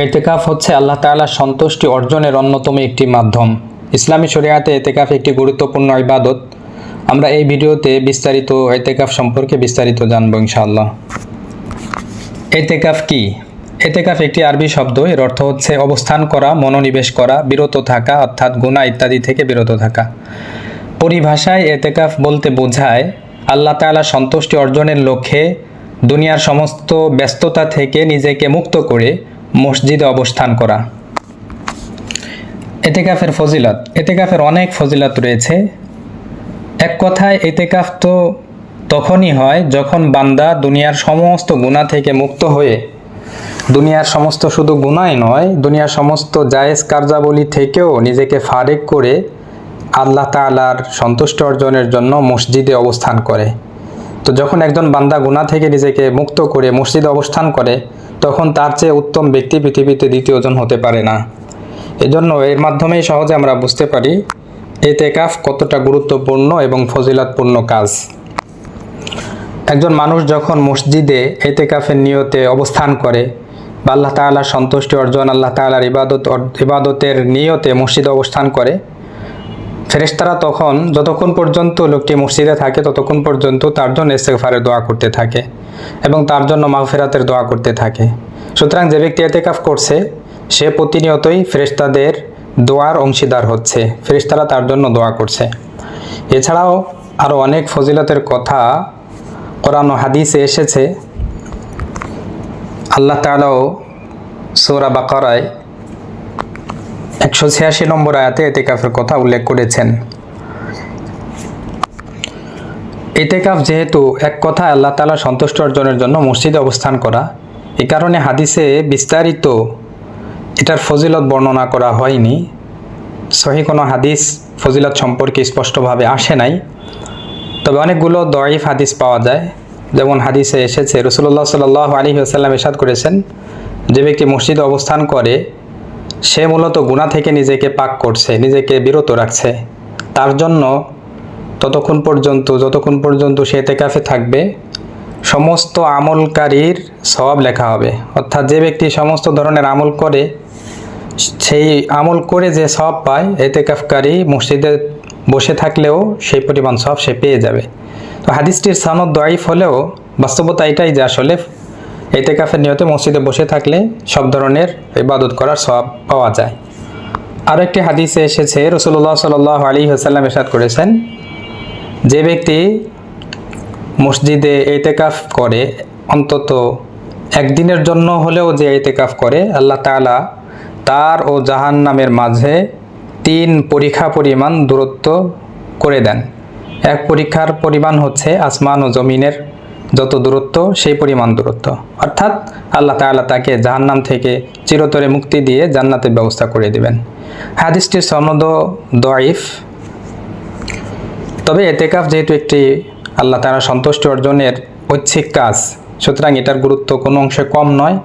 এতেকাফ হচ্ছে আল্লাহ তাআলার সন্তুষ্টি অর্জনের অন্যতম একটি মাধ্যম। ইসলামী শরিয়াতে এতেকাফ একটি গুরুত্বপূর্ণ ইবাদত। আমরা এই ভিডিওতে বিস্তারিত এতেকাফ সম্পর্কে বিস্তারিত জানব ইনশাআল্লাহ। এতেকাফ কি? এতেকাফ একটি আরবি শব্দ, এর অর্থ হচ্ছে অবস্থান করা, মনোনিবেশ করা, বিরত থাকা, অর্থাৎ গুনাহ ইত্যাদি থেকে বিরত থাকা। পরিভাষায় এতেকাফ বলতে বোঝায়, আল্লাহ তাআলা সন্তুষ্টি অর্জনের লক্ষ্যে দুনিয়ার সমস্ত ব্যস্ততা থেকে নিজেকে মুক্ত করে মসজিদে অবস্থান করা। এতেকাফের ফজিলত। এতেকাফের অনেক ফজিলত রয়েছে। এক কথায়, এতেকাফ তো তখনই হয় যখন বান্দা দুনিয়ার সমস্ত গুণা থেকে মুক্ত হয়ে, দুনিয়ার সমস্ত শুধু গুণাই নয়, দুনিয়ার সমস্ত জায়েজ কার্যাবলী থেকেও নিজেকে ফারেক করে আল্লাহ তাআলার সন্তুষ্ট অর্জনের জন্য মসজিদে অবস্থান করে। তো যখন একজন বান্দা গুনাহ থেকে নিজেকে মুক্ত করে মসজিদে অবস্থান করে তখন তার চেয়ে উত্তম ব্যক্তি পৃথিবীতে দ্বিতীয়জন হতে পারে না। এজন্য এর মাধ্যমেই সহজে আমরা বুঝতে পারি এতেকাফ কতটা গুরুত্বপূর্ণ এবং ফজিলাতপূর্ণ কাজ। একজন মানুষ যখন মসজিদে এতেকাফের নিয়তে অবস্থান করে বা আল্লাহ তাআলার সন্তুষ্টি অর্জন, আল্লাহ তাআলার ইবাদত ইবাদতের নিয়তে মসজিদে অবস্থান করে ফেরেশতারা তখন যতক্ষণ পর্যন্ত লোকটি মসজিদে থাকে, ততক্ষণ পর্যন্ত তার জন্য ইস্তেগফারের দোয়া করতে থাকে এবং তার জন্য মাগফিরাতের দোয়া করতে থাকে। সুতরাং যে ব্যক্তি এতেকাফ করছে, সে প্রতিনিয়তই ফেরেশতাদের দোয়ার অংশীদার হচ্ছে, ফেরেশতারা তার জন্য দোয়া করছে। এছাড়াও আরও অনেক ফজিলতের কথা কোরআন হাদিসে এসেছে। আল্লাহ তাআলাও সূরা বাকারায় একশো ছিয়াশি নম্বর আয়াতে এতেকাফের কথা উল্লেখ করেছেন। এতেকাফ যেহেতু এক কথা আল্লাহ তাআলা সন্তুষ্ট অর্জনের জন্য মসজিদে অবস্থান করা, এ কারণে হাদিসে বিস্তারিত এটার ফজিলত বর্ণনা করা হয়নি। সহি কোনো হাদিস ফজিলত সম্পর্কে স্পষ্টভাবে আসে নাই। তবে অনেকগুলো দয়ীফ হাদিস পাওয়া যায়। যেমন হাদিসে এসেছে রসুল্লাহ সাল আলী আসাল্লাম এসাদ করেছেন, যে ব্যক্তি মসজিদে অবস্থান করে সে মূলত গুণা থেকে নিজেকে পাক করছে, নিজেকে বিরত রাখছে। তার জন্য ততক্ষণ পর্যন্ত, যতক্ষণ পর্যন্ত সে এতেকাফে থাকবে, সমস্ত আমলকারীর সব লেখা হবে। অর্থাৎ যে ব্যক্তি সমস্ত ধরনের আমল করে, সেই আমল করে যে সব পায়, এতেকাফকারী মসজিদে বসে থাকলেও সেই পরিমাণ সব সে পেয়ে যাবে। তো হাদিসটির সানদ দয়ীফ হলেও বাস্তবতা এটাই যে আসলে এতেকাফের নিয়তে মসজিদে বসে থাকলে সব ধরনের ইবাদত করার সব পাওয়া যায়। আরও একটি হাদিসে এসেছে রসুল্লাহ সাল আলী হাসাল্লাম এসাদ করেছেন, যে ব্যক্তি মসজিদে এতেকাফ করে, অন্তত একদিনের জন্য হলেও যে এতেকাফ করে, আল্লাহ তাআলা তার ও জাহান নামের মাঝে তিন পরীক্ষা পরিমাণ দূরত্ব করে দেন। এক পরীক্ষার পরিমাণ হচ্ছে আসমান ও জমিনের যত দূরত্ব, সেই পরিমাণ দূরত্ব। অর্থাৎ আল্লাহ তাআলা তাকে জাহান্নাম থেকে চিরতরে মুক্তি দিয়ে জান্নাতের ব্যবস্থা করে দিবেন। হাদিসটির সনদ দয়ীফ তবে এতেকাফ যেহেতু একটি আল্লাহ তাআলা সন্তুষ্টি অর্জনের ঐচ্ছিক কাজ, সুতরাং এটার গুরুত্ব কোনো অংশে কম নয়।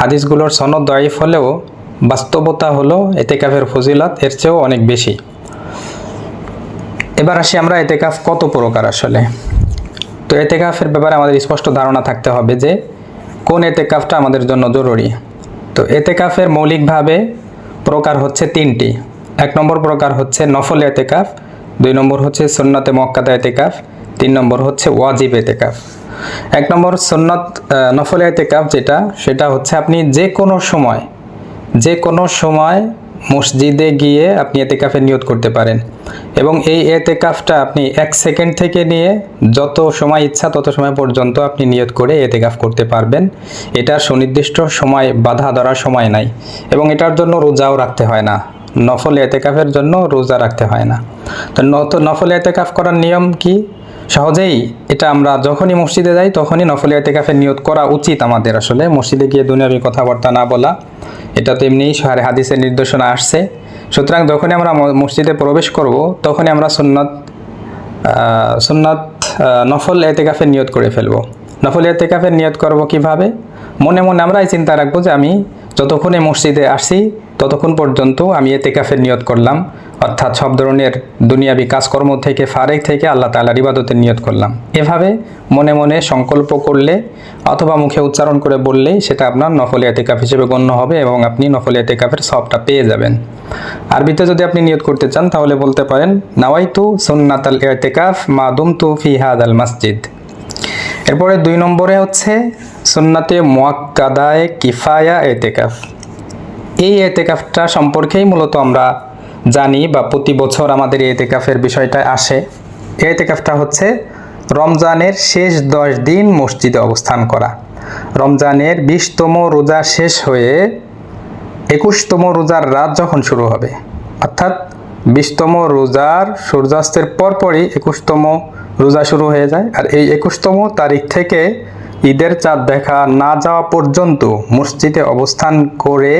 হাদিসগুলোর সনদ দয়ীফ হলেও বাস্তবতা হলো এতেকাফের ফজিলত এর চেয়েও অনেক বেশি। এবার আসি আমরা এতেকাফ কত প্রকার আসলে। তো এতেকাফের ব্যাপারে আমাদের স্পষ্ট ধারণা থাকতে হবে যে কোন এতেকাফটা আমাদের জন্য জরুরি। তো এতেকাফের মৌলিকভাবে প্রকার হচ্ছে তিনটি। এক নম্বর প্রকার হচ্ছে নফল এতেকাফ দুই নম্বর হচ্ছে সুন্নতে মক্কাদা এতেকাফ তিন নম্বর হচ্ছে ওয়াজিব এতেকাফ। এক নম্বর সুন্নত আহ, নফল এতেকাফ যেটা সেটা হচ্ছে আপনি যে কোনো সময় যে কোনো সময় মসজিদে গিয়ে আপনি এতেকাফের নিয়ত করতে পারেন। এবং এই এতেকাফটা আপনি এক সেকেন্ড থেকে নিয়ে যত সময় ইচ্ছা তত সময় পর্যন্ত আপনি নিয়ত করে এতেকাফ করতে পারবেন। এটার সুনির্দিষ্ট সময়, বাধা ধরার সময় নাই। এবং এটার জন্য রোজাও রাখতে হয় না। নফল এতেকাফের জন্য রোজা রাখতে হয় না। তো নফল এতেকাফ করার নিয়ম কি? সহজেই এটা আমরা যখনই মসজিদে যাই, তখনই নফল এতেকাফের নিয়ত করা উচিত আমাদের আসলে। মসজিদে গিয়ে দুনিয়াবি কথাবার্তা না বলা, এটা তো এমনিই সারে হাদিসের নির্দেশনা আসছে। সুতরাং যখনই আমরা মসজিদে প্রবেশ করব, তখনই আমরা সুন্নত সুন্নত নফল এতেকাফের নিয়ত করে ফেলব। নফল এতেকাফের নিয়ত করব কীভাবে? মনে মনে আমরা এই চিন্তা রাখব যে আমি যতক্ষণে মসজিদে আসছি ততক্ষণ পর্যন্ত আমি এতেকাফের নিয়ত করলাম, অর্থাৎ সব ধরনের দুনিয়াবি কাজকর্ম থেকে, ফারেক থেকে আল্লাহ তালার ইবাদতের নিয়ত করলাম। এভাবে মনে মনে সংকল্প করলে অথবা মুখে উচ্চারণ করে বললেই সেটা আপনার নফল এতেকাফ হিসেবে গণ্য হবে এবং আপনি নফল এতেকাফের সবটা পেয়ে যাবেন। আরবিতে যদি আপনি নিয়ত করতে চান, তাহলে বলতে পারেন, নাওয়াইতু সুন্নাতাল এতেকাফ মা দুমতু ফি হাদ আল মসজিদ। এরপরে দুই নম্বরে হচ্ছে, সুন্নাতে মোয়াক্কাদায় কিফায়া এতেকাফ। এই এতেকাফটা সম্পর্কেই মূলত আমরা জানি বা প্রতি বছর আমাদের এতেকাফের বিষয়টা আসে। এতেকাফটা হচ্ছে রমজানের শেষ দশ দিন মসজিদে অবস্থান করা। রমজানের বিশতম রোজা শেষ হয়ে একুশতম রোজার রাত যখন শুরু হবে, অর্থাৎ বিশতম রোজার সূর্যাস্তের পরপরই একুশতম রোজা শুরু হয়ে যায়। আর এই একুশতম তারিখ থেকে ঈদের চাঁদ দেখা না যাওয়া পর্যন্ত মসজিদে অবস্থান করে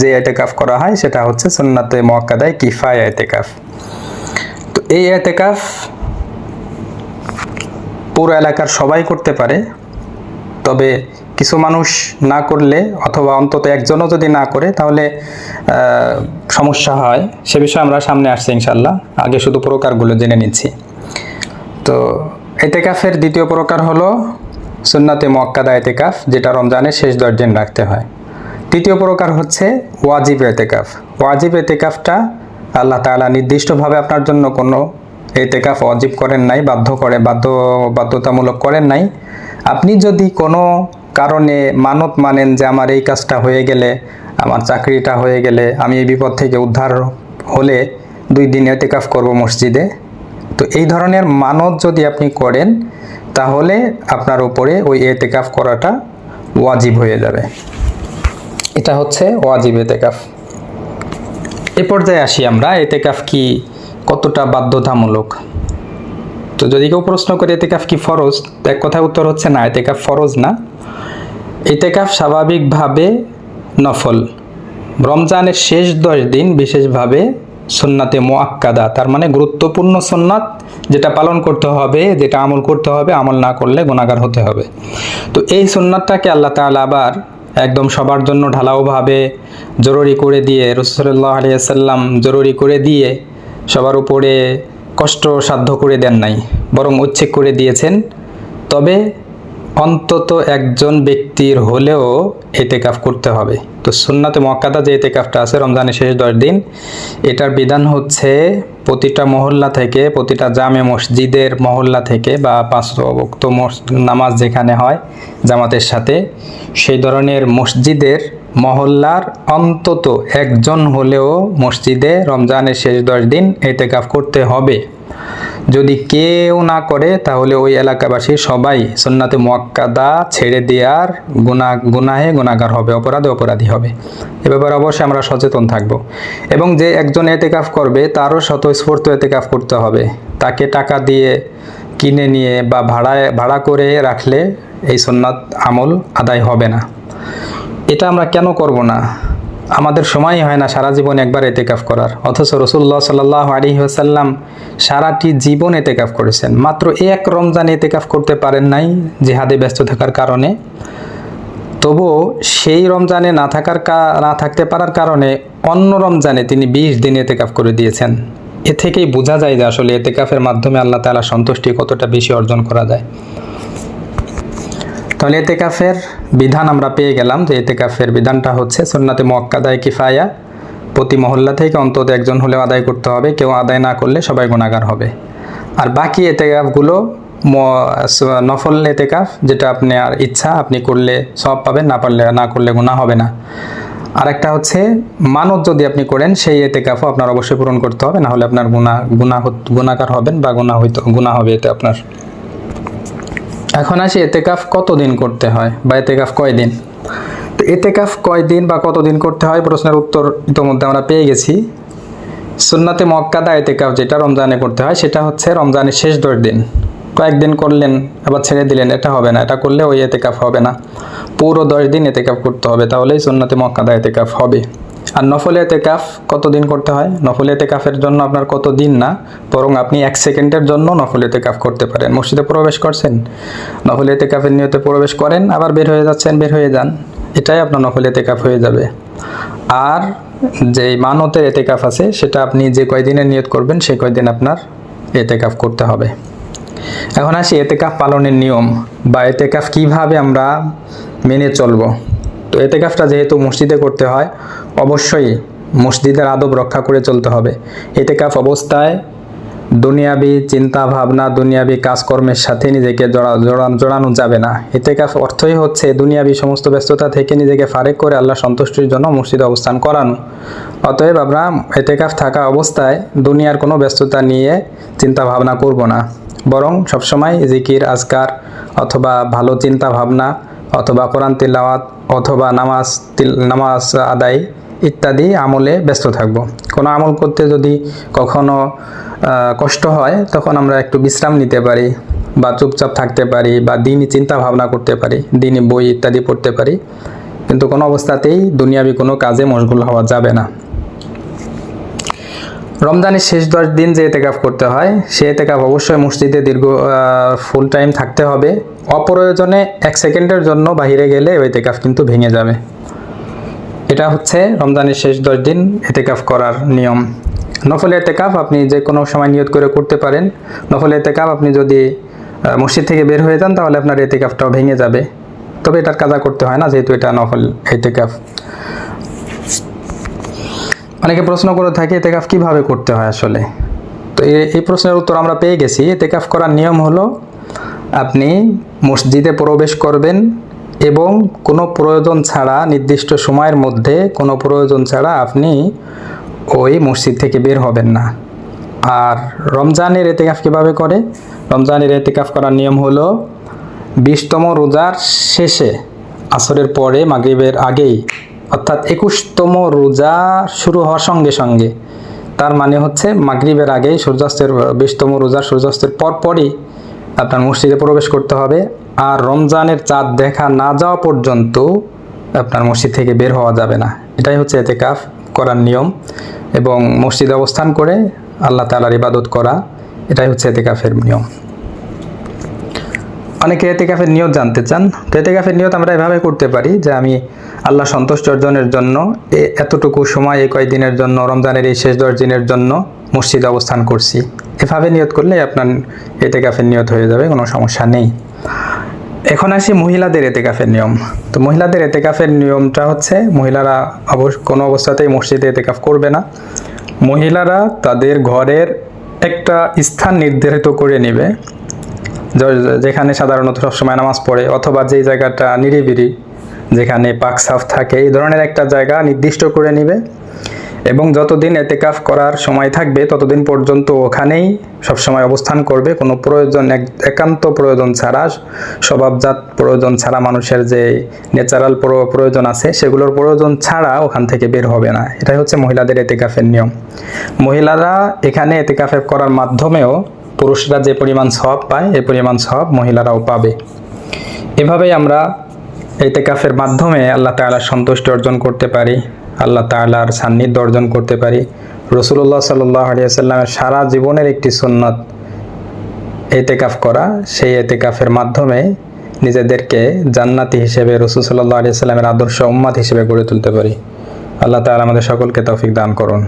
যে এতেকাফ করা হয়, সেটা হচ্ছে সুন্নাতে মোয়াক্কাদায় কিফায় এতেকাফ। তো এই এতেকাফ পুরো এলাকার সবাই করতে পারে, তবে কিছু মানুষ না করলে অথবা অন্তত একজনও যদি না করে, তাহলে সমস্যা হয়। সে বিষয়ে আমরা সামনে আসছি ইনশাল্লাহ আগে শুধু প্রকারগুলো জেনে নিচ্ছি। তো এতেকাফের দ্বিতীয় প্রকার হলো সুন্নাতে মক্কাদা এতেকাফ, যেটা রমজানের শেষ দশ দিন রাখতে হয়। তৃতীয় প্রকার হচ্ছে ওয়াজিব এতেকাফ। ওয়াজিব এতেকাফটা আল্লাহ তাআলা নির্দিষ্টভাবে আপনার জন্য কোনো এতেকাফ ওয়াজিব করেন নাই, বাধ্য করে, বাধ্য, বাধ্যতামূলক করেন নাই। আপনি যদি কোনো কারণে মানত মানেন যে আমার এই কাজটা হয়ে গেলে, আমার চাকরিটা হয়ে গেলে, আমি এই বিপদ থেকে উদ্ধার হলে দুই দিন এতেকাফ করব মসজিদে, তো এই ধরনের মানত যদি আপনি করেন তাহলে আপনার উপরে ওই এতেকাফ করাটা ওয়াজিব হয়ে যাবে। এটা হচ্ছে ওয়াজিব এতেকাফ। এ পর্যায়ে আসি আমরা, এতেকাফ কি কতটা বাধ্যতামূলক? তো যদি কেউ প্রশ্ন করে এতেকাফ কি ফরজ এক কথায় উত্তর হচ্ছে না, এতেকাফ ফরজ না। এতেকাফ স্বাভাবিকভাবে নফল। রমজানের শেষ দশ দিন বিশেষভাবে সুন্নাতে মোয়াক্কাদা তার মানে গুরুত্বপূর্ণ সুন্নাত যেটা পালন করতে হবে, যেটা আমল করতে হবে, আমল না করলে গুণাগার হতে হবে। তো এই সুন্নাতটাকে আল্লাহ তাআলা আবার একদম সবার জন্য ঢালাওভাবে জরুরি করে দিয়ে রসুল্লাহ আলিয়াল্লাম জরুরি করে দিয়ে সবার উপরে কষ্ট সাধ্য করে দেন নাই, বরং উচ্ছেদ করে দিয়েছেন। তবে অন্তত একজন ব্যক্তির হলেও এতেকাফ করতে হবে। তো সুন্নাতে মক্কাদা যে এতেকাফটা আছে, রমজানের শেষ দশ দিন, এটার বিধান হচ্ছে প্রতিটা মহল্লা থেকে, প্রতিটা জামে মসজিদের মহল্লা থেকে বা পাঁচ বক্ত নামাজ যেখানে হয় জামাতের সাথে, সেই ধরনের মসজিদের মহল্লার অন্তত একজন হলেও মসজিদে রমজানের শেষ দশ দিন এতেকাফ করতে হবে। যদি কেউ না করে, তাহলে ওই এলাকাবাসী সবাই সুন্নাতে মোয়াক্কাদা ছেড়ে দেওয়ার গুণা গুনাহে গুণাগার হবে, অপরাধে অপরাধী হবে। এ ব্যাপারে অবশ্যই আমরা সচেতন থাকব। এবং যে একজন এতেকাফ করবে, তারও স্বতঃস্ফূর্ত এতেকাফ করতে হবে। তাকে টাকা দিয়ে কিনে নিয়ে বা ভাড়ায়, ভাড়া করে রাখলে এই সুন্নাত আমল আদায় হবে না। এটা আমরা কেন করব না? আমাদের সময়ই হয় না সারা জীবন একবার এতেকাফ করার। অথচ রসুল্লাহ সাল্লাহ আলী আসাল্লাম সারাটি জীবন এতেকাফ করেছেন। মাত্র এক রমজান এতেকাফ করতে পারেন নাই জেহাদে ব্যস্ত থাকার কারণে। তবুও সেই রমজানে না থাকার না থাকতে পারার কারণে অন্য রমজানে তিনি বিশ দিন এতেকাফ করে দিয়েছেন। এ থেকেই বোঝা যায় যে আসলে এতেকাফের মাধ্যমে আল্লাহ তাআলা সন্তুষ্টি কতটা বেশি অর্জন করা যায়। তাহলে এতেকাফের বিধান আমরা পেয়ে গেলাম যে এতেকাফের বিধানটা হচ্ছে সুন্নাতে মোয়াক্কাদায় কিফায়া। প্রতি মহল্লা থেকে অন্তত একজন হলেও আদায় করতে হবে, কেউ আদায় না করলে সবাই গুণাগার হবে। আর বাকি এতেকাফগুলো নফল এতেকাফ, যেটা আপনি আর ইচ্ছা, আপনি করলে সব পাবেন, না পারলে, না করলে গুণা হবে না। আরেকটা হচ্ছে, মানত যদি আপনি করেন, সেই এতেকাফও আপনার অবশ্যই পূরণ করতে হবে, না হলে আপনার গুণা গুণা গুণাকার হবেন বা গুণা হইতো গুণা হবে এতে আপনার। এখন আসি এতেকাফ কতদিন করতে হয় বা এতেকাফ কয়দিন? তো এতেকাফ কয়দিন বা কতদিন করতে হয়? প্রশ্নের উত্তর ইতোমধ্যে আমরা পেয়ে গেছি। সুন্নাতে মক্কাদা এতেকাফ যেটা রমজানে করতে হয়, সেটা হচ্ছে রমজানের শেষ দশ দিন। কয়েকদিন করলেন, আবার ছেড়ে দিলেন, এটা হবে না। এটা করলে ওই এতেকাফ হবে না। পুরো দশ দিন এতেকাফ করতে হবে, তাহলেই সুন্নাতে মক্কাদা এতেকাফ হবে। আর নফল এতেকাফ কতদিন করতে হয়? নফল এতেকাফের জন্য আপনার কত দিন না? বরং আপনি এক সেকেন্ডের জন্য নফল এতেকাফ করতে পারেন। মসজিদে প্রবেশ করছেন নফল এতেকাফের নিয়তে প্রবেশ করেন, আবার বের হয়ে যাচ্ছেন, বের হয়ে যান। এটাই আপনার নফল এতেকাফ হয়ে যাবে। আর যে মানতের এতেকাফ আছে, সেটা আপনি যে কয়দিনের নিয়ত করবেন, সেই কয়দিন আপনার এতেকাফ করতে হবে। এখন আসি এতেকাফ পালনের নিয়ম। বা এতেকাফ কীভাবে আমরা মেনে চলবো? তো এতেকাফটা যেহেতু মসজিদে করতে হয় অবশ্যই মসজিদের আদব রক্ষা করে চলতে হবে। এতেকাফ অবস্থায় দুনিয়াবি চিন্তা ভাবনা দুনিয়াবি কাজকর্মের সাথে নিজেকে জড়া জড়ান যাবে না। এতেকাফ অর্থই হচ্ছে দুনিয়াবি সমস্ত ব্যস্ততা থেকে নিজেকে ফারেক করে আল্লাহ সন্তুষ্টির জন্য মসজিদে অবস্থান করানো। অতএব আমরা এতেকাফ থাকা অবস্থায় দুনিয়ার কোনো ব্যস্ততা নিয়ে চিন্তা ভাবনা করব না। বরং সবসময় জিকির, আজকার অথবা ভালো চিন্তা ভাবনা অথবা কোরআন তিলাওয়াত অথবা নামাজ নামাজ আদায় ইত্যাদি আমলে ব্যস্ত থাকব। কোনো আমল করতে যদি কখনো কষ্ট হয়, তখন আমরা একটু বিশ্রাম নিতে পারি বা চুপচাপ থাকতে পারি বা দিনই চিন্তা ভাবনা করতে পারি, দিনই বই ইত্যাদি পড়তে পারি। কিন্তু কোনো অবস্থাতেই দুনিয়াবি কোনো কাজে মশগুল হওয়া যাবে না। রমজানের শেষ দশ দিন যে এতেকাফ করতে হয়, সে এতেকাফ অবশ্যই মসজিদে দীর্ঘ ফুল টাইম থাকতে হবে। অপ্রয়োজনে এক সেকেন্ডের জন্য বাইরে গেলে ওই এতেকাফ কিন্তু ভেঙে যাবে। এটা হচ্ছে রমজানের শেষ দশ দিন এতেকাফ করার নিয়ম। নফল এতেকাফ আপনি যে কোনো সময় নিয়ত করে করতে পারেন। নফল এতেকাফ আপনি যদি মসজিদ থেকে বের হয়ে যান তাহলে আপনার এতেকাফটাও ভেঙে যাবে। তবে এটার কাজা করতে হয় না, যেহেতু এটা নফল এতেকাফ। অনেকে প্রশ্ন করে থাকে, এতেকাফ কীভাবে করতে হয় আসলে? তো এই- প্রশ্নের উত্তর আমরা পেয়ে গেছি। এতেকাফ করার নিয়ম হলো, আপনি মসজিদে প্রবেশ করবেন এবং কোনো প্রয়োজন ছাড়া নির্দিষ্ট সময়ের মধ্যে কোনো প্রয়োজন ছাড়া আপনি ওই মসজিদ থেকে বের হবেন না। আর রমজানের এতেকাফ কীভাবে করে? রমজানের এতেকাফ করার নিয়ম হলো, বিশতম রোজার শেষে আসরের পরে মাগরিবের আগেই, অর্থাৎ একুশতম রোজা শুরু হওয়ার সঙ্গে সঙ্গে। তার মানে হচ্ছে মাগরিবের আগেই সূর্যাস্তের, বিশতম রোজার সূর্যাস্তের পরপরই আপনার মসজিদে প্রবেশ করতে হবে আর রমজানের চাঁদ দেখা না যাওয়া পর্যন্ত আপনার মসজিদ থেকে বের হওয়া যাবে না। এটাই হচ্ছে এতে কাফ করার নিয়ম এবং মসজিদে অবস্থান করে আল্লাহ তালার ইবাদত করা, এটাই হচ্ছে এতে কাফের নিয়ম। অনেকে এতেকাফের নিয়ত জানতে চান। তো এতেকাফের নিয়ত আমরা এভাবে করতে পারি যে আমি আল্লাহ সন্তুষ্ট অর্জনের জন্য এতটুকু সময় এই কয়েকদিনের জন্য, রমজানের এই শেষ দশ দিনের জন্য মসজিদে অবস্থান করছি। এভাবে নিয়ত করলে আপনার এতেকাফের নিয়ত হয়ে যাবে, কোনো সমস্যা নেই। এখন আসি মহিলাদের এতেকাফের নিয়ম। তো মহিলাদের এতেকাফের নিয়মটা হচ্ছে, মহিলারা অবশ্য কোনো অবস্থাতেই মসজিদে এতেকাফ করবে না। মহিলারা তাদের ঘরের একটা স্থান নির্ধারিত করে নেবে। যেখানে সাধারণত সবসময় নামাজ পড়ে, অথবা যেই জায়গাটা নিরিবিরি যেখানে পাক সাফ থাকে, এই ধরনের একটা জায়গা নির্দিষ্ট করে নিবে। এবং যতদিন এতেকাফ করার সময় থাকবে, ততদিন পর্যন্ত ওখানেই সবসময় অবস্থান করবে। কোনো প্রয়োজন, এক- একান্ত প্রয়োজন ছাড়া, স্বভাবজাত প্রয়োজন ছাড়া মানুষের যে ন্যাচারাল প্রয়োজন আছে, সেগুলোর প্রয়োজন ছাড়া ওখান থেকে বের হবে না। এটাই হচ্ছে মহিলাদের এতেকাফের নিয়ম। মহিলারা এখানে এতেকাফে করার মাধ্যমেও পুরুষরা যে পরিমাণ সব পায় এ পরিমাণ সব মহিলারাও পাবে। এভাবেই আমরা এতেকাফের মাধ্যমে আল্লাহ তাআলার সন্তুষ্টি অর্জন করতে পারি, আল্লাহ তাআলার সান্নিধ্য অর্জন করতে পারি। রসুল্লাহ সাল্লাহ আলিয়াল্লামের সারা জীবনের একটি সুন্নত এতেকাফ করা, সেই এতেকাফের মাধ্যমে নিজেদেরকে জান্নাতি হিসেবে রসুল সাল্লাহ আলিয়া সাল্লামের আদর্শ উম্মাদ হিসেবে গড়ে তুলতে পারি। আল্লাহ তাআলা আমাদের সকলকে তৌফিক দান করুন।